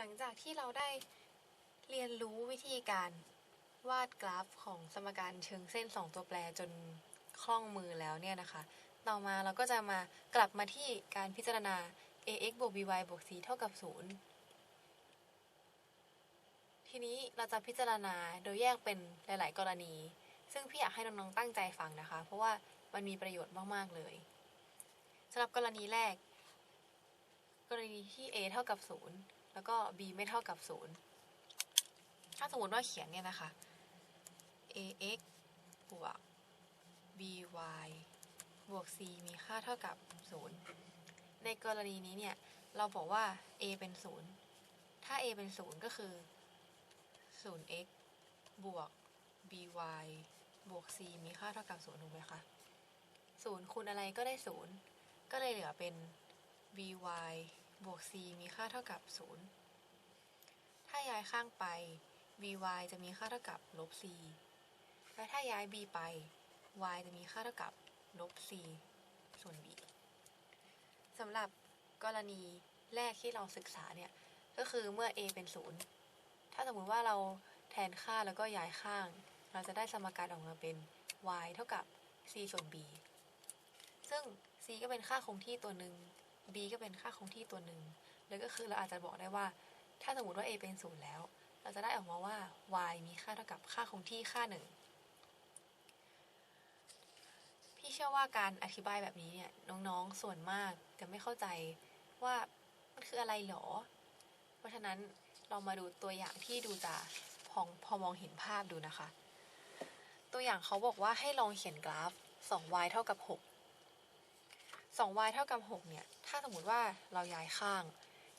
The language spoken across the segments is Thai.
หลังจากที่เราได้เรียนรู้วิธีการวาดกราฟของสมการเชิงเส้น 2 ตัวแปรจนคล่องมือแล้วเนี่ยนะคะ ต่อมาเราก็จะมากลับมาที่การพิจารณา ax บวก by บวก c เท่ากับ 0 ทีนี้เราจะพิจารณาโดยแยกเป็นหลาย ๆ กรณี ซึ่งพี่อยากให้น้อง ๆ ตั้งใจฟังนะคะ เพราะว่ามันมีประโยชน์มาก ๆ เลยสำหรับกรณีแรก กรณีที่ a เท่ากับ 0 แล้วก็ b ไม่เท่ากับ 0 ถ้าสมมติว่าเขียนเนี่ยนะคะ ax บวก by บวก c มีค่าเท่ากับ 0 ในกรณีนี้เนี่ย เราบอกว่า a เป็น 0 ถ้า a เป็น 0 ก็คือ 0x บวก by บวก c มีค่าเท่ากับ 0 ถูกไหมคะ 0 คูณอะไรก็ได้ 0 ก็เลยเหลือเป็น by บวก c มีค่าเท่ากับ 0 ถ้าย้ายข้างไป by จะมีค่าเท่ากับลบ c และถ้าย้าย b ไป y จะมีค่าเท่ากับลบ c ส่วน b สำหรับกรณีแรกที่เราศึกษาเนี่ย ก็คือเมื่อ a เป็น 0 ถ้าสมมติว่าเราแทนค่าแล้วก็ย้ายข้าง เราจะได้สมการออกมาเป็น y เท่ากับ c ส่วน b ซึ่ง c ก็เป็นค่าคงที่ตัวหนึ่ง b ก็เป็นค่าคงที่ตัวหนึ่งแล้วก็คือเราอาจจะบอกได้ว่า ถ้าสมมติว่า a เป็น0แล้ว เราจะได้ออกมาว่า y มีค่าเท่ากับค่าคงที่ค่าหนึ่งพี่เชื่อว่าการอธิบายแบบนี้เนี่ยน้องๆส่วนมากจะไม่เข้าใจว่ามันคืออะไรหรอ เพราะฉะนั้นเรามาดูตัวอย่างที่ดูจะพอพอมองเห็นภาพดูนะคะ ตัวอย่างเขาบอกว่าให้ลองเขียนกราฟ 2y เท่ากับ6 2y เท่ากับ 6 เนี่ย ถ้าสมมติว่าเราย้ายข้าง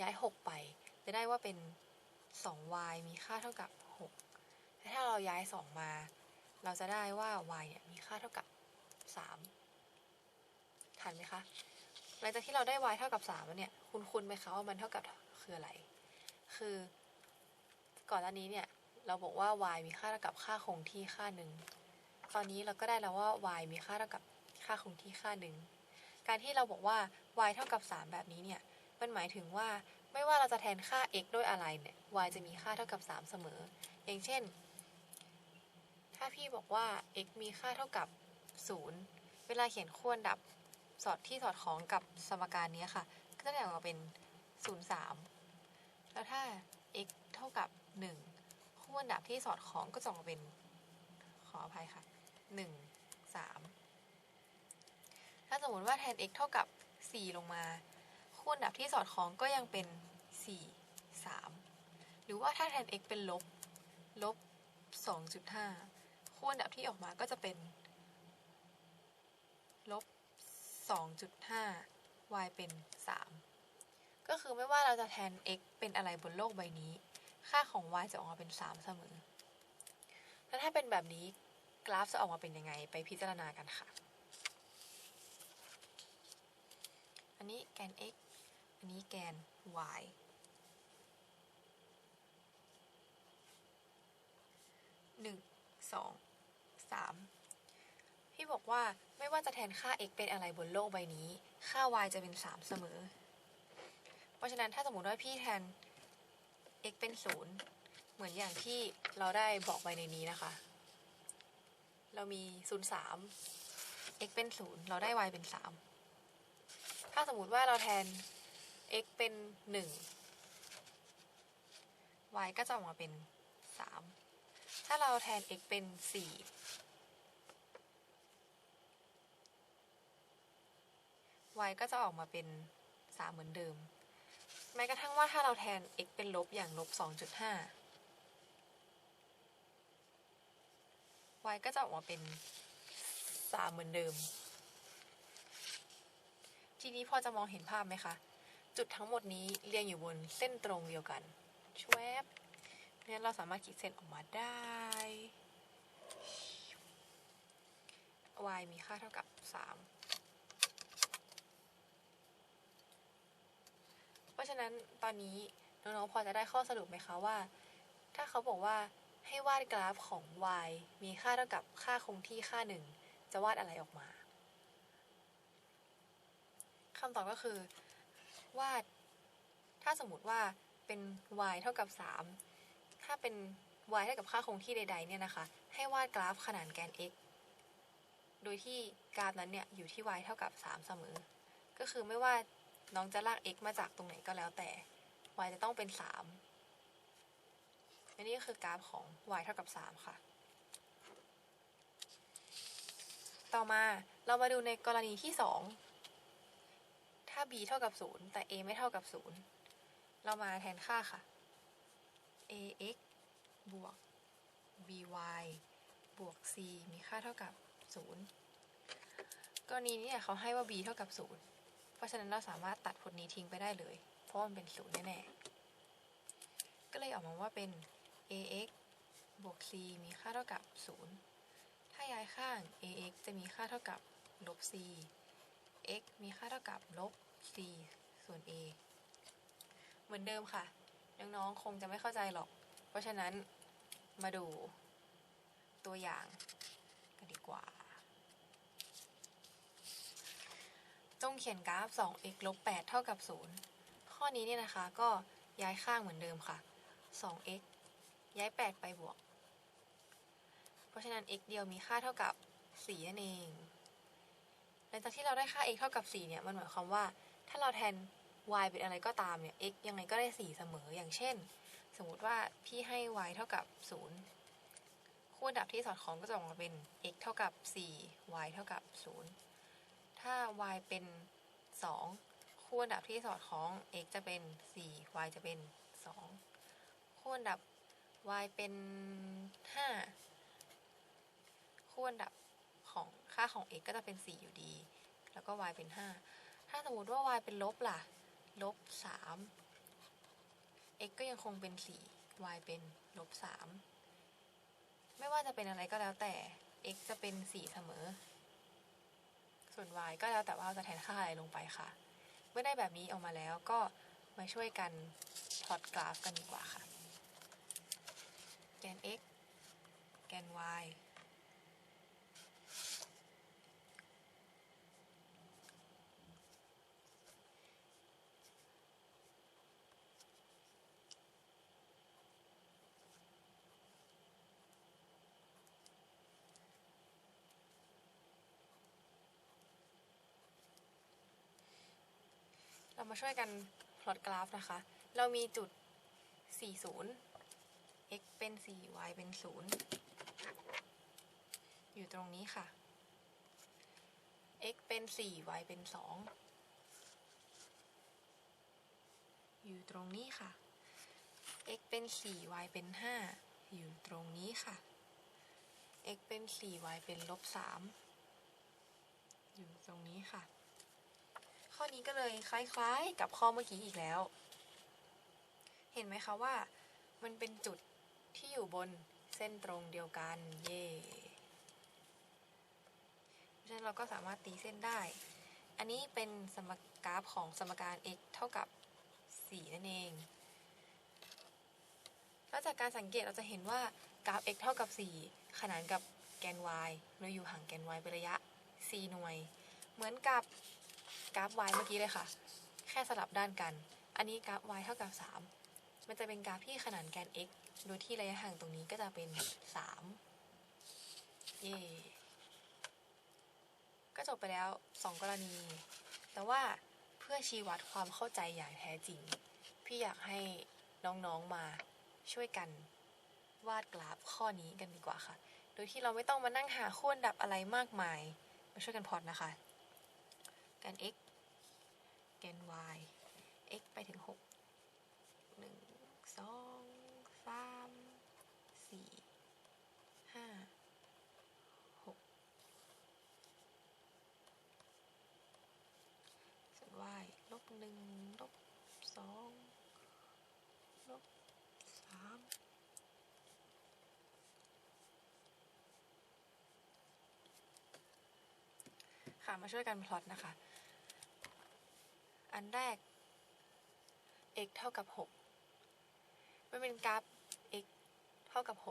ย้าย 6 ไป จะได้ว่าเป็น 2y มีค่าเท่ากับ 6และถ้าเราย้าย 2 มา เราจะได้ว่า y เนี่ยมีค่าเท่ากับ 3 ทันไหมคะ หลังจากที่เราได้ y เท่ากับ 3 แล้วเนี่ย คุณคุณไหมคะว่ามันเท่ากับคืออะไร คือก่อนหน้านี้เนี่ย เราบอกว่า y มีค่าเท่ากับค่าคงที่ค่าหนึ่ง ตอนนี้เราก็ได้แล้วว่า y มีค่าเท่ากับค่าคงที่ค่าหนึ่ง การที่เราบอกว่า y เท่ากับ 3 แบบนี้เนี่ย มันหมายถึงว่าไม่ว่าเราจะแทนค่า x ด้วยอะไรเนี่ย y จะมีค่าเท่ากับ 3 เสมอ อย่างเช่น ถ้าพี่บอกว่า x มีค่าเท่ากับ 0 เวลาเขียนขั้วดับสอดที่สอดคล้องกับสมการนี้ค่ะ ก็จะได้ออกมาเป็น 0 3 แล้วถ้า x เท่ากับ1ขั้วดับที่สอดคล้องก็จะออกมาเป็นขออภัยค่ะ 1 3 ถ้าสมมติว่าแทน x เท่ากับ 4 ลงมา คู่ดับที่สอดคล้องก็ยังเป็น 4 3 หรือว่าถ้าแทน x เป็นลบ ลบ 2.5 คู่ดับที่ออกมาก็จะเป็น ลบ 2.5 y เป็น 3 ก็คือไม่ว่าเราจะแทน x เป็นอะไรบนโลกใบนี้ ค่าของ y จะออกมาเป็น 3 เสมอ แล้วถ้าเป็นแบบนี้กราฟจะออกมาเป็นยังไง ไปพิจารณากันค่ะ อันนี้แกน x อันนี้แกน y หนึ่งสองสามพี่บอกว่าไม่ว่าจะแทนค่า x เป็นอะไรบนโลกใบนี้ ค่า y จะเป็น 3 เสมอ เพราะฉะนั้นถ้าสมมติว่าพี่แทน x เป็น 0 เหมือนอย่างที่เราได้บอกไว้ในนี้นะคะ เรามี 0 3 x เป็น 0 เราได้ y เป็น3ถ้าสมมติว่าเราแทน x เป็น 1 y ก็จะออกมาเป็น 3 ถ้าเราแทน x เป็น 4 y ก็จะออกมาเป็น 3 เหมือนเดิม แม้กระทั่งว่าถ้าเราแทน x เป็นลบอย่างลบ 2.5 y ก็จะออกมาเป็น 3 เหมือนเดิม ทีนี้พอจะมองเห็นภาพไหมคะ จุดทั้งหมดนี้เรียงอยู่บนเส้นตรงเดียวกันชวบงั้นเราสามารถขีดเส้นออกมาได้ y มีค่าเท่ากับ 3 เพราะฉะนั้นตอนนี้น้องๆพอจะได้ข้อสรุปไหมคะว่า ถ้าเขาบอกว่าให้วาดกราฟของ y มีค่าเท่ากับค่าคงที่ค่าหนึ่งจะวาดอะไรออกมา คำตอบก็คือวาดถ้าสมมติว่าเป็น y เท่ากับ 3 ถ้าเป็น y เท่ากับค่าคงที่ใด ๆ เนี่ยนะคะ ให้วาดกราฟขนานแกน x โดยที่กราฟนั้นเนี่ยอยู่ที่ y เท่ากับ 3 เสมอ ก็คือไม่ว่าน้องจะลาก x มาจากตรงไหนก็แล้วแต่ y จะต้องเป็น 3 อันนี้ก็คือกราฟของ y เท่ากับ 3 ค่ะ ต่อมาเรามาดูในกรณีที่ 2า b เท่ากับ 0 แต่ a ไม่เท่ากับ 0 เรามาแทนค่าค่ะ ax บวก by บวก c มีค่าเท่ากับ 0 กรณีนี้เนี่ยเขาให้ว่า b เท่ากับ 0 เพราะฉะนั้นเราสามารถตัดผลนี้ทิ้งไปได้เลย เพราะมันเป็น 0 แน่ๆ ก็เลยออกมาว่าเป็น ax บวก c มีค่าเท่ากับ 0 ถ้าย้ายข้าง ax จะมีค่าเท่ากับลบ c x มีค่าเท่ากับลบ c ส่วน a เหมือนเดิมค่ะ น้องๆ คงจะไม่เข้าใจหรอก เพราะฉะนั้นมาดูตัวอย่างกันดีกว่า จงเขียนกราฟ 2x ลบ8เท่ากับ 0 ข้อนี้เนี่ยนะคะก็ย้ายข้างเหมือนเดิมค่ะ 2x ย้าย 8 ไปบวก เพราะฉะนั้น x เดียวมีค่าเท่ากับ 4 นั่นเอง หลังจากที่เราได้ค่า x เท่ากับ 4 เนี่ย มันหมายความว่า ถ้าเราแทน y เป็นอะไรก็ตามเนี่ย x ยังไงก็ได้ 4 เสมอ อย่างเช่น สมมติว่าพี่ให้ y เท่ากับ 0 คู่ดับที่สอดคล้องก็จะออกมาเป็น x เท่ากับ 4 y เท่ากับ 0 ถ้า y เป็น 2 คู่ดับที่สอดคล้อง x จะเป็น 4 y จะเป็น 2 คู่ดับ y เป็น 5 คู่ดับของค่าของ x ก็จะเป็น 4 อยู่ดี แล้วก็ y เป็น 5 ถ้าสมมติว่า y เป็นลบล่ะ ลบ3 x ก็ยังคงเป็น4 y เป็นลบ3ไม่ว่าจะเป็นอะไรก็แล้วแต่ x จะเป็น4เสมอ ส่วน y ก็แล้วแต่ว่าเราจะแทนค่าอะไรลงไปค่ะ เมื่อได้แบบนี้ออกมาแล้วก็มาช่วยกันพลอตกราฟกันดีกว่าค่ะ แกน x แกน y เรามาช่วยกันพลอตกราฟนะคะ เรามีจุด 40 x เป็น 4 y เป็น 0 อยู่ตรงนี้ค่ะ x เป็น 4 y เป็น 2 อยู่ตรงนี้ค่ะ x เป็น 4 y เป็น 5 อยู่ตรงนี้ค่ะ x เป็น 4 y เป็นลบ 3 อยู่ตรงนี้ค่ะ ข้อนี้ก็เลยคล้ายๆ กับข้อเมื่อกี้อีกแล้ว เห็นไหมคะว่า มันเป็นจุดที่อยู่บนเส้นตรงเดียวกัน เย่เพราะฉะนั้นเราก็สามารถตีเส้นได้ อันนี้เป็นสมกราฟของสมการ x เท่ากับ 4 นั่นเองแล้วจากการสังเกตเราจะเห็นว่ากราฟ x เท่ากับ 4 ขนานกับแกน y เราอยู่ห่างแกน y เป็นระยะ 4 หน่วย เหมือนกับ กราฟ y เมื่อกี้เลยค่ะ แค่สลับด้านกัน อันนี้กราฟ y เท่ากับ 3 มันจะเป็นกราฟที่ขนานแกน x โดยที่ระยะห่างตรงนี้ก็จะเป็น 3 เย่ก็จบไปแล้ว 2 กรณี แต่ว่าเพื่อชี้วัดความเข้าใจอย่างแท้จริง พี่อยากให้น้องๆมาช่วยกันวาดกราฟข้อนี้กันดีกว่าค่ะ โดยที่เราไม่ต้องมานั่งหาคู่อันดับอะไรมากมาย มาช่วยกันพอดนะคะแกน x แกน y x ไปถึง6หนึ่งสองสามสี่ห้าหกส่วน y ลบหนึ่งลบสองลบสามค่ะมาช่วยกันพลอตนะคะ อันแรก x เท่ากับ 6 มันเป็นกราฟ x เท่ากับ 6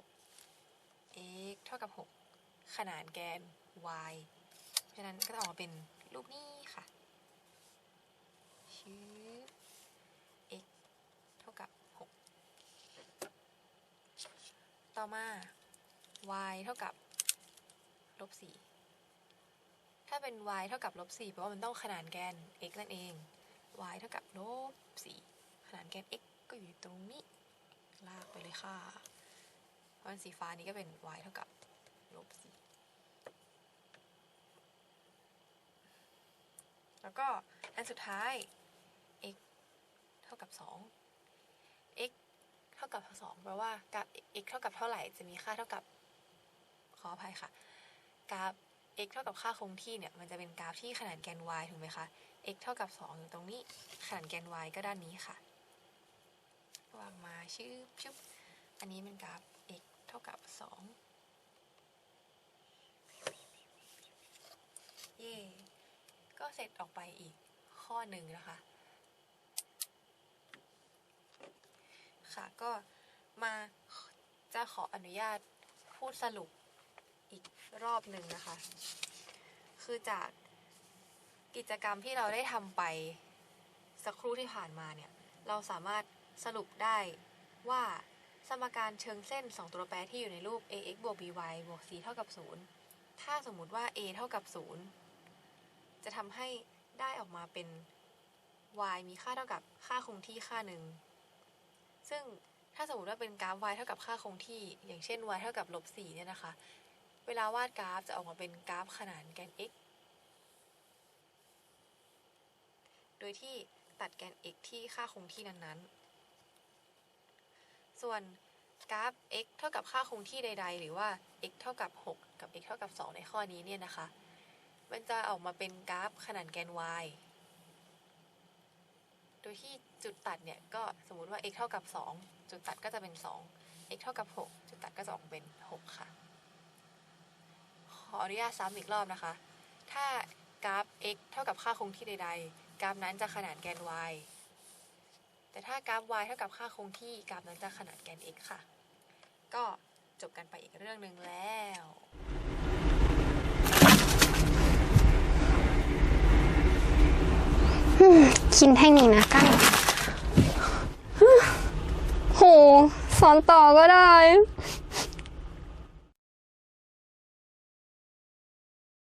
x เท่ากับ 6 ขนาดแกน y ฉะนั้นก็จะออกมาเป็นรูปนี้ค่ะชื่อ x เท่ากับ 6 ต่อมา y เท่ากับลบ4ถ้าเป็น y เท่ากับลบ4แปลว่ามันต้องขนาดแกน x นั่นเอง y เท่ากับลบสี่ขนานแกน x ก็อยู่ตรงนี้ ลากไปเลยค่ะ เพราะมันสีฟ้านี้ก็เป็น y เท่ากับลบสี่แล้วก็อันสุดท้าย x เท่ากับสอง x เท่ากับสองแปลว่ากราฟ x เท่ากับเท่าไหร่จะมีค่าเท่ากับขออภัยค่ะกราฟ x เท่ากับค่าคงที่เนี่ยมันจะเป็นกราฟที่ขนานแกน y ถูกไหมคะ x เท่ากับ 2 อยู่ตรงนี้ ขนานแกน y ก็ด้านนี้ค่ะวางมาชื่อชุบอันนี้เป็นกราฟ x เท่ากับ 2 เย่ก็เสร็จออกไปอีกข้อหนึ่งนะคะ ค่ะก็มาจะขออนุญาตพูดสรุป อีกรอบหนึ่งนะคะ คือจากกิจกรรมที่เราได้ทำไปสักครู่ที่ผ่านมาเนี่ย เราสามารถสรุปได้ว่าสมการเชิงเส้น 2 ตัวแปรที่อยู่ในรูป ax บวก by บวก c เท่ากับ 0 ถ้าสมมุติว่า a เท่ากับ 0 จะทำให้ได้ออกมาเป็น y มีค่าเท่ากับค่าคงที่ค่าหนึ่ง ซึ่งถ้าสมมติว่าเป็นกราฟ y เท่ากับค่าคงที่ อย่างเช่น y เท่ากับลบ4เนี่ยนะคะ เวลาวาดกราฟจะออกมาเป็นกราฟขนานแกน x โดยที่ตัดแกน x ที่ค่าคงที่นั้นๆ ส่วนกราฟ x เท่ากับค่าคงที่ใด ๆ หรือว่า x เท่ากับ 6 กับ x เท่ากับ 2 ในข้อนี้เนี่ยนะคะ มันจะออกมาเป็นกราฟขนานแกน y โดยที่จุดตัดเนี่ยก็สมมุติว่า x เท่ากับ 2 จุดตัดก็จะเป็น 2 x เท่ากับ 6 จุดตัดก็จะออกเป็น 6 ค่ะ ออนุญาตซ้ำอีกรอบนะคะ ถ้ากราฟ x เท่ากับค่าคงที่ใด ๆ กราฟนั้นจะขนานแกน y แต่ถ้ากราฟ y เท่ากับค่าคงที่กราฟนั้นจะขนานแกน x ค่ะ ก็จบกันไปอีกเรื่องหนึ่งแล้วกินแท่งนี้นะกั้นโหสอนต่อก็ได้